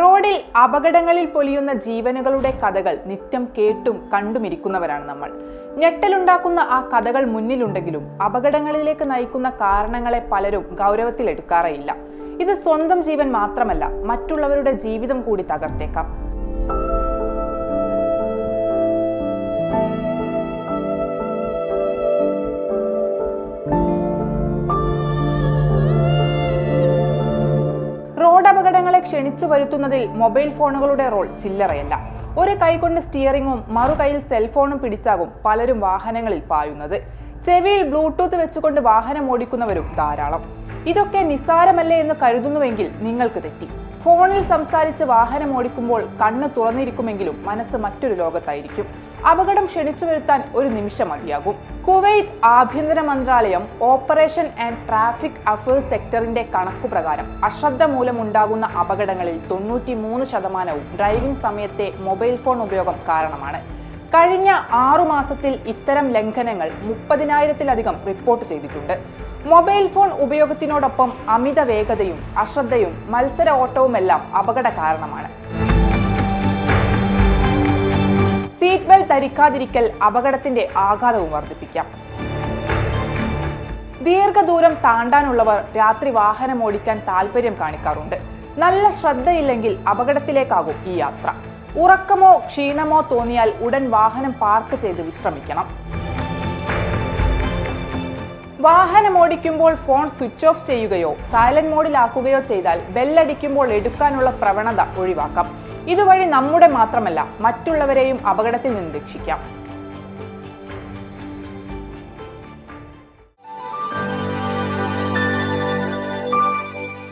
റോഡിൽ അപകടങ്ങളിൽ പൊലിയുന്ന ജീവനുകളുടെ കഥകൾ നിത്യം കേട്ടും കണ്ടുമിരിക്കുന്നവരാണ് നമ്മൾ. ഞെട്ടലുണ്ടാക്കുന്ന ആ കഥകൾ മുന്നിലുണ്ടെങ്കിലും അപകടങ്ങളിലേക്ക് നയിക്കുന്ന കാരണങ്ങളെ പലരും ഗൗരവത്തിലെടുക്കാറേയില്ല. ഇത് സ്വന്തം ജീവൻ മാത്രമല്ല മറ്റുള്ളവരുടെ ജീവിതം കൂടി തകർത്തേക്കാം. ക്ഷണിച്ചു വരുത്തുന്നതിൽ മൊബൈൽ ഫോണുകളുടെ റോൾ ചില്ലറയല്ല. ഒരു കൈകൊണ്ട് സ്റ്റിയറിങ്ങും മറുകൈയിൽ സെൽഫോണും പിടിച്ചാകും പലരും വാഹനങ്ങളിൽ പായുന്നത്. ചെവിയിൽ ബ്ലൂടൂത്ത് വെച്ചുകൊണ്ട് വാഹനം ഓടിക്കുന്നവരും ധാരാളം. ഇതൊക്കെ നിസ്സാരമല്ലേ എന്ന് കരുതുന്നുവെങ്കിൽ നിങ്ങൾക്ക് തെറ്റി. ഫോണിൽ സംസാരിച്ച് വാഹനം ഓടിക്കുമ്പോൾ കണ്ണ് തുറന്നിരിക്കുമെങ്കിലും മനസ്സ് മറ്റൊരു ലോകത്തായിരിക്കും. അപകടം ക്ഷണിച്ചു വരുത്താൻ ഒരു നിമിഷം മതിയാകും. കുവൈത്ത് ആഭ്യന്തര മന്ത്രാലയം ഓപ്പറേഷൻ ആൻഡ് ട്രാഫിക് അഫയേഴ്സ് സെക്ടറിന്റെ കണക്കു പ്രകാരം അശ്രദ്ധ മൂലമുണ്ടാകുന്ന അപകടങ്ങളിൽ തൊണ്ണൂറ്റി മൂന്ന് ശതമാനവും ഡ്രൈവിംഗ് സമയത്തെ മൊബൈൽ ഫോൺ ഉപയോഗം കാരണമാണ്. കഴിഞ്ഞ ആറു മാസത്തിൽ ഇത്തരം ലംഘനങ്ങൾ മുപ്പതിനായിരത്തിലധികം റിപ്പോർട്ട് ചെയ്തിട്ടുണ്ട്. മൊബൈൽ ഫോൺ ഉപയോഗത്തിനോടൊപ്പം അമിത വേഗതയും അശ്രദ്ധയും മത്സര ഓട്ടവുമെല്ലാം അപകട കാരണമാണ്. സീറ്റ് ബെൽറ്റ് ധരിക്കാതിരിക്കൽ അപകടത്തിന്റെ ആഘാതവും വർദ്ധിപ്പിക്കാം. ദീർഘദൂരം താണ്ടാനുള്ളവർ രാത്രി വാഹനം ഓടിക്കാൻ താല്പര്യം കാണിക്കാറുണ്ട്. നല്ല ശ്രദ്ധയില്ലെങ്കിൽ അപകടത്തിലേക്കാകും ഈ യാത്ര. ഉറക്കമോ ക്ഷീണമോ തോന്നിയാൽ ഉടൻ വാഹനം പാർക്ക് ചെയ്ത് വിശ്രമിക്കണം. വാഹനം ഓടിക്കുമ്പോൾ ഫോൺ സ്വിച്ച് ഓഫ് ചെയ്യുകയോ സൈലന്റ് മോഡിലാക്കുകയോ ചെയ്താൽ ബെല്ലടിക്കുമ്പോൾ എടുക്കാനുള്ള പ്രവണത ഒഴിവാക്കാം. ഇതുവഴി നമ്മുടെ മാത്രമല്ല മറ്റുള്ളവരെയും അപകടത്തിൽ നിന്ന് രക്ഷിക്കാം.